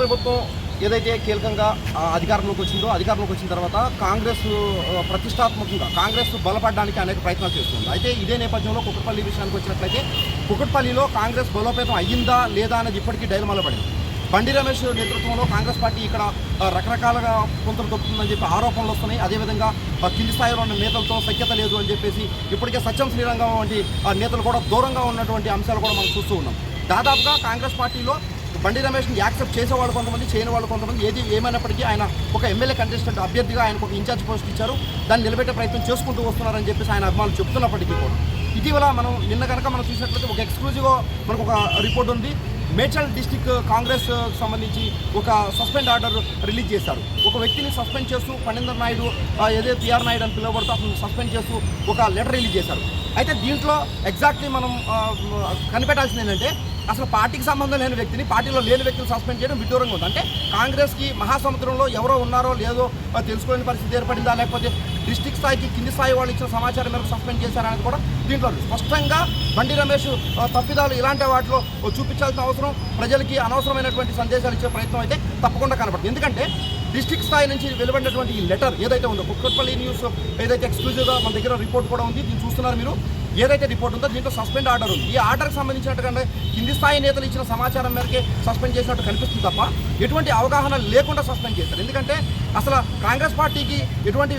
ప్రభుత్వం ఏదైతే కీలకంగా అధికారంలోకి వచ్చిందో అధికారంలోకి వచ్చిన తర్వాత కాంగ్రెస్ ప్రతిష్టాత్మకంగా కాంగ్రెస్ బలపడడానికి అనేక ప్రయత్నాలు చేస్తుంది. అయితే ఇదే నేపథ్యంలో కుక్కట్పల్లి విషయానికి వచ్చినట్లయితే కుక్కట్పల్లిలో కాంగ్రెస్ బలోపేతం అయ్యిందా లేదా అనేది ఇప్పటికీ డైలమాలో పడింది. బండి రమేష్ నేతృత్వంలో కాంగ్రెస్ పార్టీ ఇక్కడ రకరకాలుగా కొంతలు తొక్కుతుందని చెప్పి ఆరోపణలు వస్తున్నాయి. అదేవిధంగా కింది స్థాయిలో ఉన్న నేతలతో సఖ్యత లేదు అని చెప్పేసి ఇప్పటికే సత్యం శ్రీరంగం వంటి నేతలు కూడా దూరంగా ఉన్నటువంటి అంశాలు కూడా మనం చూస్తూ ఉన్నాం. దాదాపుగా కాంగ్రెస్ పార్టీలో బండి రమేష్ని యాక్సెప్ట్ చేసేవాళ్ళు కొంతమంది చేయని వాళ్ళు కొంతమంది ఏది ఏమైనప్పటికీ ఆయన ఒక ఎమ్మెల్యే కంటెస్టెంట్ అభ్యర్థిగా ఆయనకు ఒక ఇన్ఛార్జ్ పోస్ట్ ఇచ్చారు. దాన్ని నిలబెట్టే ప్రయత్నం చేసుకుంటూ వస్తున్నారని చెప్పేసి ఆయన అభిమానులు చెప్తున్నప్పటికీ కూడా. ఇటీవల మనం నిన్న కనుక మనం చూసినట్లయితే ఒక ఎక్స్క్లూజివ్గా మనకు ఒక రిపోర్ట్ ఉంది. మేడ్చల్ డిస్టిక్ కాంగ్రెస్ సంబంధించి ఒక సస్పెండ్ ఆర్డర్ రిలీజ్ చేశారు. ఒక వ్యక్తిని సస్పెండ్ చేస్తూ పండేందర్ నాయుడు ఆ, ఏదైతే పిఆర్ నాయుడు అని పిలువబడుతూ అతను సస్పెండ్ చేస్తూ ఒక లెటర్ రిలీజ్ చేశారు. అయితే దీంట్లో ఎగ్జాక్ట్లీ మనం కనిపెట్టాల్సింది ఏంటంటే అసలు పార్టీకి సంబంధం లేని వ్యక్తిని పార్టీలో లేని వ్యక్తిని సస్పెండ్ చేయడం విడ్డూరంగా ఉంది. అంటే కాంగ్రెస్కి మహాసముద్రంలో ఎవరో ఉన్నారో లేదో తెలుసుకోలేని పరిస్థితి ఏర్పడిందా లేకపోతే డిస్టిక్ స్థాయికి కింది స్థాయి వాళ్ళు ఇచ్చిన సమాచారం మేరకు సస్పెండ్ చేశారని కూడా దీంట్లో స్పష్టంగా బండి రమేష్ తప్పిదాలు ఇలాంటి వాటిలో చూపించాల్సిన అవసరం ప్రజలకి అనవసరమైనటువంటి సందేశాలు ఇచ్చే ప్రయత్నం అయితే తప్పకుండా కనపడుతుంది ఎందుకంటే డిస్టిక్ స్థాయి నుంచి వెలువడినటువంటి ఈ లెటర్ ఏదైతే ఉందో కుక్కట్పల్లి న్యూస్ ఏదైతే ఎక్స్క్లూజివ్గా మన దగ్గర రిపోర్ట్ కూడా ఉంది దీన్ని చూస్తున్నారు మీరు. ఏదైతే రిపోర్ట్ ఉందో దీంట్లో సస్పెండ్ ఆర్డర్ ఉంది. ఈ ఆర్డర్కి సంబంధించినట్టుగా కింది స్థాయి నేతలు ఇచ్చిన సమాచారం మేరకే సస్పెండ్ చేసినట్టు కనిపిస్తుంది తప్ప ఎటువంటి అవగాహన లేకుండా సస్పెండ్ చేశారు. ఎందుకంటే అసలు కాంగ్రెస్ పార్టీకి ఎటువంటి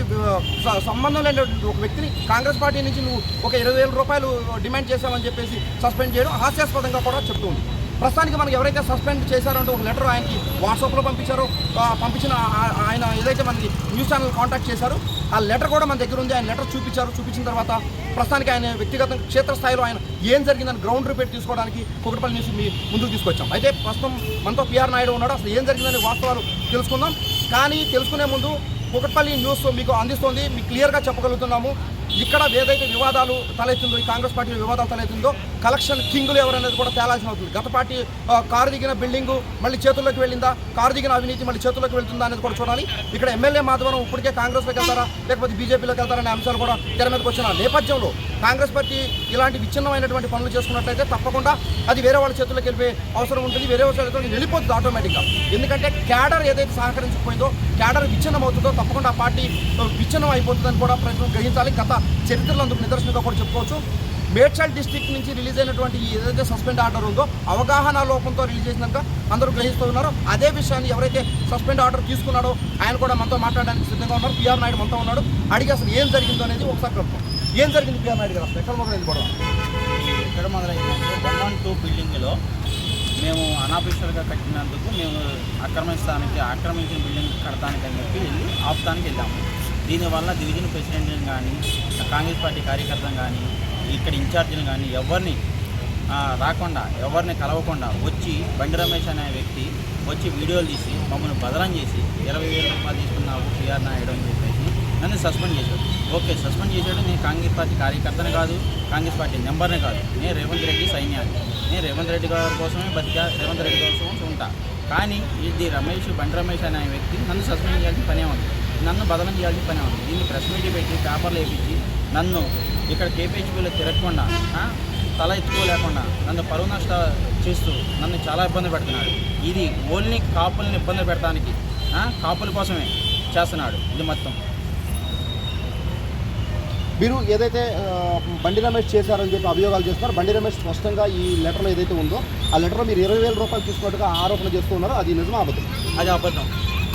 సంబంధం లేని ఒక వ్యక్తిని కాంగ్రెస్ పార్టీ నుంచి నువ్వు ఒక ఇరవై రూపాయలు డిమాండ్ చేశామని చెప్పేసి సస్పెండ్ చేయడం హాస్యాస్పదంగా కూడా చెప్తూ ఉంది. ప్రస్తుతానికి మనకి ఎవరైతే సస్పెండ్ చేశారో అంటే ఒక లెటర్ ఆయనకి వాట్సాప్లో పంపించారో. పంపించిన ఆయన ఏదైతే మనకి న్యూస్ ఛానల్ కాంటాక్ట్ చేశారో ఆ లెటర్ కూడా మన దగ్గర ఉంది. ఆయన లెటర్ చూపించారు. చూపించిన తర్వాత ప్రస్తుతానికి ఆయన వ్యక్తిగత క్షేత్రస్థాయిలో ఆయన ఏం జరిగిందని గ్రౌండ్ రిపేర్ తీసుకోవడానికి కుకటపల్లి న్యూస్ మీ ముందుకు తీసుకొచ్చాం. అయితే ప్రస్తుతం మనతో పిఆర్ నాయుడు ఉన్నాడు. అసలు ఏం జరిగిందని వాస్తవాలు తెలుసుకుందాం. కానీ తెలుసుకునే ముందు కుకట్పల్లి న్యూస్ మీకు అందిస్తోంది. మీకు క్లియర్గా చెప్పగలుగుతున్నాము. ఇక్కడ ఏదైతే వివాదాలు తలెత్తిందో ఈ కాంగ్రెస్ పార్టీలో వివాదాలు తలెత్తిందో కలెక్షన్ కింగులు ఎవరనేది కూడా తేలాల్సిన అవుతుంది గత పార్టీ కారు దిగిన బిల్డింగు మళ్ళీ చేతుల్లోకి వెళ్ళిందా? కారు దిగిన అవినీతి మళ్ళీ చేతుల్లోకి వెళ్తుందా అనేది కూడా చూడాలి. ఇక్కడ ఎమ్మెల్యే మాధవరం ఇప్పటికే కాంగ్రెస్లోకి వెళ్తారా? లేకపోతే బీజేపీలోకి వెళ్తారనే అంశాలు కూడా తెర మీదకి వచ్చిన నేపథ్యంలో కాంగ్రెస్ పార్టీ ఇలాంటి విచ్ఛిన్నమైనటువంటి పనులు చేసుకున్నట్లయితే తప్పకుండా అది వేరే వాళ్ళ చేతుల్లోకి వెళ్ళిపోయే అవసరం ఉంటుంది. వేరే వాళ్ళ చేతుల్లోకి వెళ్ళిపోతుంది ఆటోమేటిక్గా. ఎందుకంటే క్యాడర్ ఏదైతే సహకరించకపోయిందో క్యాడర్ విచ్ఛిన్నం అవుతుందో తప్పకుండా ఆ పార్టీ విచ్ఛిన్నం అయిపోతుందని కూడా ప్రజలు గ్రహించాలి. గత చరిత్రలో అందుకు నిదర్శనంగా కూడా చెప్పుకోవచ్చు. మేడ్చల్ డిస్టిక్ నుంచి రిలీజ్ అయినటువంటి ఏదైతే సస్పెండ్ ఆర్డర్ ఉందో అవగాహన లోపంతో రిలీజ్ చేసినాక అందరూ గ్రహిస్తూ ఉన్నారు అదే విషయాన్ని ఎవరైతే సస్పెండ్ ఆర్డర్ తీసుకున్నాడో ఆయన కూడా మనతో మాట్లాడడానికి సిద్ధంగా ఉన్నారు. పిఆర్ నాయుడు మనతో ఉన్నాడు. అడిగి అసలు ఏం జరిగిందో అనేది ఒకసారి కలుపుతాం ఏం జరిగింది పిఆర్ నాయుడు గారు అసలు? ఎక్కడ మొదలైంది కూడా ఎక్కడ మొదలైంది వన్ వన్ టూ బిల్డింగ్లో మేము అనాఫీషియల్గా కట్టినందుకు మేము ఆక్రమిస్తానికి ఆక్రమించిన బిల్డింగ్ కడతానికి అని చెప్పి వెళ్ళి ఆపుతానికి వెళ్ళాము. దీనివల్ల డివిజన్ ప్రెసిడెంట్ని కానీ కాంగ్రెస్ పార్టీ కార్యకర్తను కానీ ఇక్కడ ఇన్ఛార్జిని కానీ ఎవరిని రాకుండా ఎవరిని కలవకుండా వచ్చి బండి రమేష్ అనే వ్యక్తి వచ్చి వీడియోలు తీసి మమ్మల్ని బదలం చేసి ఇరవై వేల రూపాయలు తీసుకున్నావు పిఆర్ నాయుడు అని చెప్పి నన్ను సస్పెండ్ చేశాడు. ఓకే సస్పెండ్ చేశాడు. నేను కాంగ్రెస్ పార్టీ కార్యకర్తనే కాదు కాంగ్రెస్ పార్టీ నెంబర్నే కాదు. నేను రేవంత్ రెడ్డి సైన్యాన్ని. నేను రేవంత్ రెడ్డి గారి కోసమే బతికా రేవంత్ రెడ్డి కోసం ఉంటా. కానీ ఇది రమేష్ బండి రమేష్ అనే వ్యక్తి నన్ను సస్పెండ్ చేయాల్సిన పనే ఉంది. నన్ను బదలం చేయాల్సిన పనే ఉంది. దీన్ని ప్రెస్ మీట్ పెట్టి పేపర్లు వేపించి నన్ను ఇక్కడ కేపీహెచ్పీలో తిరగకుండా తల ఎత్తుకోలేకుండా నన్ను పరువు నష్ట చేస్తూ నన్ను చాలా ఇబ్బంది పెడుతున్నాడు. ఇది ఓన్లీ కాపుల్ని ఇబ్బంది పెట్టడానికి కాపుల కోసమే చేస్తున్నాడు ఇది మొత్తం. మీరు ఏదైతే బండి రమేష్ చేశారని చెప్పి అభియోగాలు చేస్తున్నారు బండి రమేష్ స్పష్టంగా ఈ లెటర్లో ఏదైతే ఉందో ఆ లెటర్లో మీరు ఇరవై వేల రూపాయలు తీసుకున్నట్టుగా ఆరోపణ చేస్తున్నారు అది నిజమా అబద్ధం? అది అబద్ధం.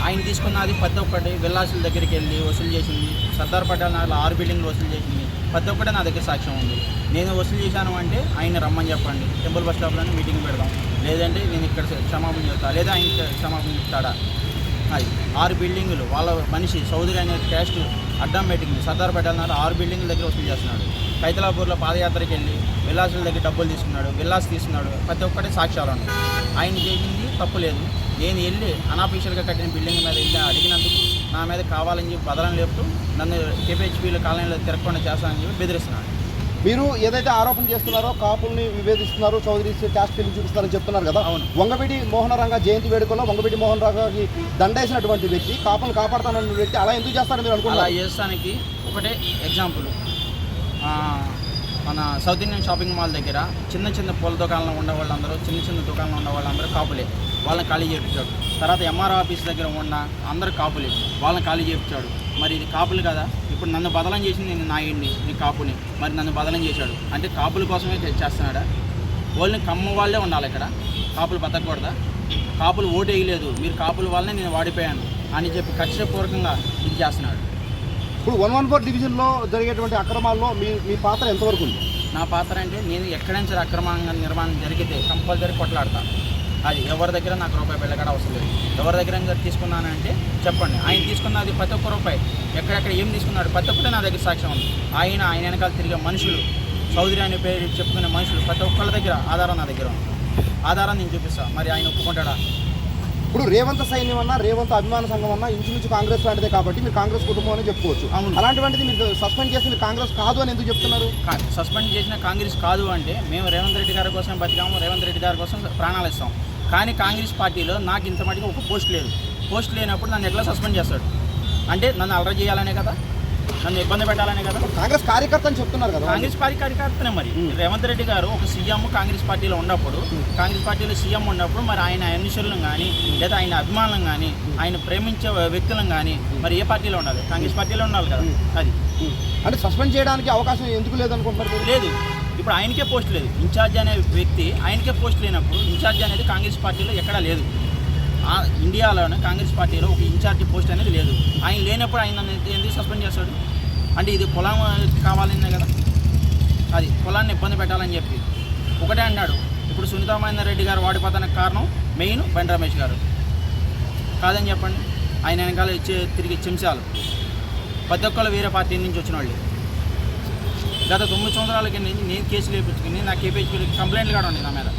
ఆయన తీసుకున్నది ప్రతి ఒకటి విల్లాసుల దగ్గరికి వెళ్ళి వసూలు చేసింది. సర్దార్ పటేల్ నగర్ ఆరు బిల్డింగ్లు వసూలు చేసింది. ప్రతి ఒకటే నా దగ్గర సాక్ష్యం ఉంది. నేను వసూలు చేశాను అంటే ఆయన రమ్మని చెప్పండి. టెంపుల్ బస్ స్టాప్లోనే మీటింగ్ పెడదాం. లేదంటే నేను ఇక్కడ క్షమాపణ చెప్తాను లేదా ఆయన క్షమాపణ చెప్తాడా? ఉన్నాయి. ఆరు బిల్డింగులు. వాళ్ళ మనిషి సౌదరి అనే క్యాస్ట్ అడ్డం పెట్టింది సర్దార్ పటేల్ ఆరు బిల్డింగ్ల దగ్గర వసూలు చేస్తున్నాడు. కైతలాపూర్లో పాదయాత్రకి వెళ్ళి విలాసుల దగ్గర డబ్బులు తీసుకున్నాడు. విల్లాస్ తీసుకున్నాడు. ప్రతి ఒక్కటి సాక్ష్యాలు ఉన్నాయి ఆయన చేసింది తప్పు లేదు. నేను వెళ్ళి అనాఫీషియల్గా కట్టిన బిల్డింగ్ మీద వెళ్ళి అడిగినందుకు నా మీద కావాలని చెప్పి బదలం లేపుతూ నన్ను కేపీహెచ్పీలో కాలనీలో తిరగకుండా చేస్తానని చెప్పి బెదిరిస్తున్నాడు. మీరు ఏదైతే ఆరోపణ చేస్తున్నారో కాపుల్ని విభేదిస్తున్నారు చౌదరి క్యాస్ట్ ఫిల్మ్ చూపిస్తారని చెప్తున్నారు కదా. అవును. వంగబిడి మోహన రంగ జయంతి వేడుకలో వంగబిడి మోహన్ రంగకి దండేసినటువంటి వ్యక్తి కాపులను కాపాడుతానన్న వ్యక్తి అలా ఎందుకు చేస్తారని మీరు అలా అనుకుంటున్నారు చేస్తానికి ఒకటే ఎగ్జాంపుల్ మన సౌత్ ఇండియన్ షాపింగ్ మాల్ దగ్గర చిన్న చిన్న పూల దుకాణంలో ఉండే వాళ్ళందరూ చిన్న చిన్న దుకాణంలో ఉండే వాళ్ళందరూ కాపులే. వాళ్ళని ఖాళీ చేయించాడు. తర్వాత ఎంఆర్ ఆఫీస్ దగ్గర ఉన్న అందరు కాపులే. వాళ్ళని ఖాళీ చేయించాడు. మరి ఇది కాపులు కదా? ఇప్పుడు నన్ను బదలం చేసింది నేను నాయుడిని నేను కాపుని. మరి నన్ను బదలం చేశాడు. అంటే కాపుల కోసమే చేస్తున్నాడా? వాళ్ళని కమ్మ వాళ్ళే ఉండాలి ఇక్కడ. కాపులు బతకూడదా కాపులు ఓటు వేయలేదు. మీరు కాపుల వల్లనే నేను వాడిపోయాను అని చెప్పి కక్షపూర్వకంగా ఇది చేస్తున్నాడు. ఇప్పుడు వన్ వన్ ఫోర్ డివిజన్లో జరిగేటువంటి అక్రమాల్లో మీ మీ పాత్ర ఎంతవరకు ఉంది? నా పాత్ర అంటే నేను ఎక్కడైనా సరే అక్రమంగా నిర్మాణం జరిగితే కంపల్సరీ కొట్లాడతా. అది ఎవరి దగ్గర నాకు రూపాయి వెళ్ళగడ అవసరం లేదు. ఎవరి దగ్గర తీసుకున్నానంటే చెప్పండి. ఆయన తీసుకున్నది ప్రతి ఒక్క రూపాయి. ఎక్కడెక్కడ ఏం తీసుకున్నాడు ప్రతి ఒక్కటి నా దగ్గర సాక్ష్యం ఉంది. ఆయన ఆయన వెనకాల తిరిగే మనుషులు చౌదరి అనే పేరు చెప్పుకునే మనుషులు ప్రతి ఒక్కళ్ళ దగ్గర ఆధారం నా దగ్గర ఉంది. ఆధారం నేను చూపిస్తా. మరి ఆయన ఒప్పుకుంటాడా? ఇప్పుడు రేవంత్ సైన్యం అన్నా రేవంత్ అభిమాన సంఘం అన్నా ఇంచుమించు కాంగ్రెస్ లాంటిదే కాబట్టి మీరు కాంగ్రెస్ కుటుంబం అని చెప్పుకోవచ్చు. అవును. అలాంటివంటిది మీరు సస్పెండ్ చేసి మీరు కాంగ్రెస్ కాదు అని ఎందుకు చెప్తున్నారు? సస్పెండ్ చేసిన కాంగ్రెస్ కాదు అంటే మేము రేవంత్ రెడ్డి గారి కోసం బతికాము రేవంత్ రెడ్డి గారి కోసం ప్రాణాలు ఇస్తాం. కానీ కాంగ్రెస్ పార్టీలో నాకు ఇంత మటుకు ఒక పోస్ట్ లేదు. పోస్ట్ లేనప్పుడు నన్ను ఎట్లా సస్పెండ్ చేస్తాడు? అంటే నన్ను అలర చేయాలనే కదా? నన్ను ఇబ్బంది పెట్టాలనే కదా? కాంగ్రెస్ కార్యకర్త అని చెప్తున్నారు కదా కాంగ్రెస్ పార్టీ కార్యకర్తనే మరి. రేవంత్ రెడ్డి గారు ఒక సీఎం కాంగ్రెస్ పార్టీలో ఉన్నప్పుడు కాంగ్రెస్ పార్టీలో సీఎం ఉన్నప్పుడు మరి ఆయన అనుచరులను కానీ లేదా ఆయన అభిమానులను కానీ ఆయన ప్రేమించే వ్యక్తులను కానీ మరి ఏ పార్టీలో ఉండాలి? కాంగ్రెస్ పార్టీలో ఉండాలి కదా? అది. అంటే సస్పెండ్ చేయడానికి అవకాశం ఎందుకు లేదనుకుంటున్నారు మీరు? లేదు. ఇప్పుడు ఆయనకే పోస్ట్ లేదు. ఇన్ఛార్జ్ అనే వ్యక్తి ఆయనకే పోస్ట్ లేనప్పుడు ఇన్ఛార్జ్ అనేది కాంగ్రెస్ పార్టీలో ఎక్కడా లేదు. ఆ ఇండియాలోనే కాంగ్రెస్ పార్టీలో ఒక ఇన్ఛార్జ్ పోస్ట్ అనేది లేదు. ఆయన లేనప్పుడు ఆయన ఎందుకు సస్పెండ్ చేస్తాడు? అంటే ఇది పొలం కావాలనే కదా. అది పొలాన్ని ఇబ్బంది పెట్టాలని చెప్పి. ఒకటే అన్నాడు. ఇప్పుడు సునీతామహేందర్ రెడ్డి గారు వాడిపోతానికి కారణం మెయిన్ బండి రమేష్ గారు. కాదని చెప్పండి. ఆయన వెనకాల ఇచ్చే తిరిగి చెంచాలు ప్రతి ఒక్కళ్ళు వేరే పార్టీ నుంచి వచ్చిన వాళ్ళు గత తొమ్మిది సంవత్సరాల కింద నేను కేసులు వేయించుకుని నా కేపీహెచ్పీ కంప్లైంట్లు కూడా ఉన్నాయి నా మీద.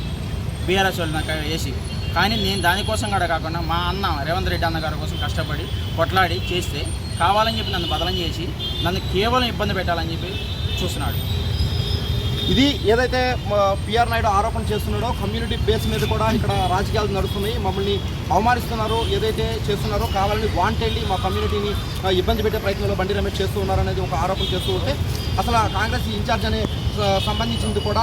బీఆర్ఎస్ వాళ్ళు నాకు వేసి. కానీ నేను దానికోసం కూడా కాకుండా మా అన్న రేవంత్ రెడ్డి అన్న గారి కోసం కష్టపడి కొట్లాడి చేస్తే కావాలని చెప్పి నన్ను బదలం చేసి నన్ను కేవలం ఇబ్బంది పెట్టాలని చెప్పి చూస్తున్నాడు. ఇది ఏదైతే పిఆర్ నాయుడు ఆరోపణ చేస్తున్నాడో కమ్యూనిటీ బేస్ మీద కూడా ఇక్కడ రాజకీయాలు నడుస్తున్నాయి. మమ్మల్ని అవమానిస్తున్నారు. ఏదైతే చేస్తున్నారో కావాలని వాంటెళ్ళి మా కమ్యూనిటీని ఇబ్బంది పెట్టే ప్రయత్నంలో బండి రమేష్ చేస్తూ ఉన్నారనేది ఒక ఆరోపణ చేస్తూ ఉంటే అసలు కాంగ్రెస్ ఇన్ఛార్జ్ అనే సంబంధించింది కూడా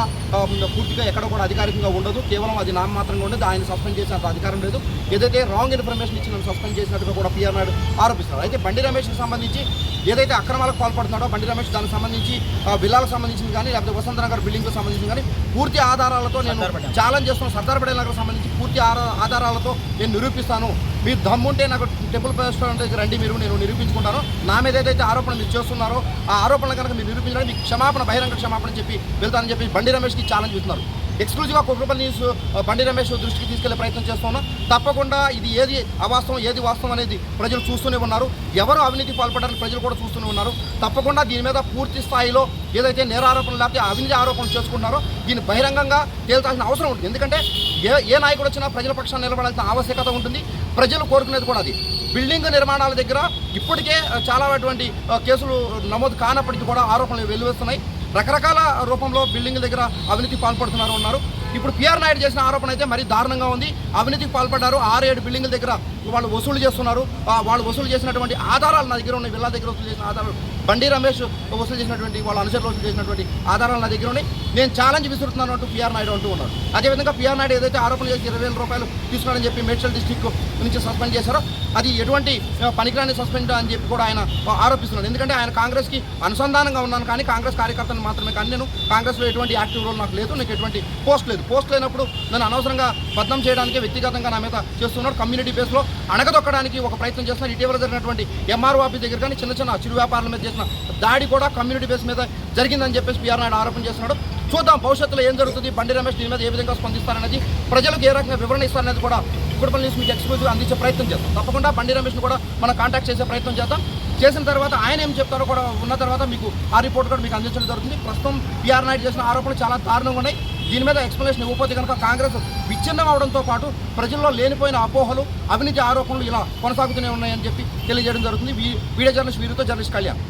పూర్తిగా ఎక్కడ కూడా అధికారికంగా ఉండదు. కేవలం అది నామమాత్రంగా ఉండదు. ఆయన సస్పెండ్ చేసినంత అధికారం లేదు. ఏదైతే రాంగ్ ఇన్ఫర్మేషన్ ఇచ్చిన సస్పెండ్ చేసినట్టుగా కూడా పిఆర్ నాయుడు ఆరోపిస్తున్నారు అయితే బండి రమేష్కి సంబంధించి ఏదైతే అక్రమాలకు పాల్పడుతున్నాడో బండి రమేష్ దానికి సంబంధించి విల్లాలకు సంబంధించింది కానీ లేకపోతే వసంతనగర్ బిల్డింగ్కి సంబంధించి కానీ పూర్తి ఆధారాలతో నేను. ఛాలెంజ్ చేస్తున్న సర్దార్ పటేల్ నగర్ సంబంధించి పూర్తి ఆధారాలతో నేను నిరూపిస్తాను. మీరు దమ్ముంటే నాకు టెంపుల్ రెస్టారెంట్ దగ్గర రండి మీరు నేను నిరూపించుకుంటాను. నా మీద ఏదైతే ఆరోపణ మీరు చేస్తున్నారో ఆ ఆరోపణ కనుక మీరు నిరూపించడానికి మీకు క్షమాపణ బహిరంగ క్షమాపణ చెప్పి వెళ్తానని చెప్పి బండి రమేష్కి ఛాలెంజ్ ఇస్తున్నారు ఎక్స్క్లూజివ్గా కుట్రపల్లి న్యూస్ బండి రమేష్ దృష్టికి తీసుకెళ్ళే ప్రయత్నం చేస్తున్నాం తప్పకుండా ఇది ఏది అవాస్తవం ఏది వాస్తవం అనేది ప్రజలు చూస్తూనే ఉన్నారు. ఎవరు అవినీతి పాల్పడారని ప్రజలు కూడా చూస్తూనే ఉన్నారు. తప్పకుండా దీని మీద పూర్తి స్థాయిలో ఏదైతే నేరారోపణలు లేకపోతే అవినీతి ఆరోపణలు చేసుకుంటున్నారో దీన్ని బహిరంగంగా తేల్చాల్సిన అవసరం ఉంటుంది. ఎందుకంటే ఏ ఏ నాయకుడు వచ్చినా ప్రజల పక్షాన్ని నిలబడాల్సిన ఆవశ్యకత ఉంటుంది. ప్రజలు కోరుకునేది కూడా అది. బిల్డింగ్ నిర్మాణాల దగ్గర ఇప్పటికే చాలా అటువంటి uh, కేసులు నమోదు కానప్పటికీ కూడా ఆరోపణలు వెలువస్తున్నాయి రకరకాల రూపంలో బిల్డింగ్ దగ్గర అవినీతి పాల్పడుతున్నారు ఉన్నారు ఇప్పుడు పిఆర్ నాయుడు చేసిన ఆరోపణ అయితే మరీ దారుణంగా ఉంది. అవినీతికి పాల్పడ్డారు ఆరు ఏడు బిల్డింగ్ల దగ్గర వాళ్ళు వసూలు చేస్తున్నారు. వాళ్ళు వసూలు చేసినటువంటి ఆధారాలు నా దగ్గర ఉన్నాయి. విల్లా దగ్గర వసూలు చేసిన ఆధారాలు. బండి రమేష్ వసూలు చేసినటువంటి వాళ్ళ అనుచరులు వసూలు చేసినటువంటి ఆధారాలు నా దగ్గర ఉన్నాయి. నేను ఛాలెంజ్ విసురుతున్నాను అంటూ పిఆర్ నాయుడు అంటూ ఉన్నారు. అదేవిధంగా పిఆర్ నాయుడు ఏదైతే ఆరోపణ చేసి ఇరవై వేల రూపాయలు తీసుకున్నాడని చెప్పి మేడ్చల్ డిస్టిక్ నుంచి సస్పెండ్ చేశారో అది ఎటువంటి పనికిరాని సస్పెండ్ అని చెప్పి కూడా ఆయన ఆరోపిస్తున్నాడు ఎందుకంటే ఆయన కాంగ్రెస్కి అనుసంధానంగా ఉన్నాను కానీ కాంగ్రెస్ కార్యకర్తను మాత్రమే కానీ నేను కాంగ్రెస్లో ఎటువంటి యాక్టివ్ రోల్ నాకు లేదు నాకు ఎటువంటి పోస్ట్ లేదు. పోస్ట్ లేనప్పుడు నన్ను అనవసరంగా బద్నం చేయడానికి వ్యక్తిగతంగా నా మీద చేస్తున్నాడు. కమ్యూనిటీ బేస్లో అణగదొక్కడానికి ఒక ప్రయత్నం చేస్తున్నారు. ఇటీవల జరిగినటువంటి ఎంఆర్ఓ ఆఫీస్ దగ్గర కానీ చిన్న చిన్న చిరు వ్యాపారుల మీద చేసిన దాడి కూడా కమ్యూనిటీ బేస్ మీద జరిగిందని చెప్పేసి పిఆర్ నాయుడు ఆరోపణ చేస్తున్నాడు. చూద్దాం భవిష్యత్తులో ఏం జరుగుతుంది? బండి రమేష్ దీని మీద ఏ విధంగా స్పందిస్తారనేది ప్రజలకు ఏ రకంగా వివరణ ఇస్తారనేది కూడా కుటుంబం న్యూస్ మీకు ఎక్స్క్లూజివ్ అందించే ప్రయత్నం చేస్తాం తప్పకుండా బండి రమేష్ని కూడా మనం కాంటాక్ట్ చేసే ప్రయత్నం చేద్దాం. చేసిన తర్వాత ఆయన ఏం చెప్తారో కూడా ఉన్న తర్వాత మీకు ఆ రిపోర్ట్ కూడా మీకు అందించడం జరుగుతుంది. ప్రస్తుతం పిఆర్ నాయుడు చేసిన ఆరోపణలు చాలా దారుణంగా ఉన్నాయి. దీని మీద ఎక్స్ప్లెనేషన్ ఇవ్వకపోతే కనుక కాంగ్రెస్ విచ్ఛిన్నం అవడంతో పాటు ప్రజల్లో లేనిపోయిన అపోహలు అవినీతి ఆరోపణలు ఇలా కొనసాగుతూనే ఉన్నాయని చెప్పి తెలియజేయడం జరుగుతుంది. వీడియో జర్నలిస్ట్ వీరితో జర్నలిస్ట్ కళ్యాణ్.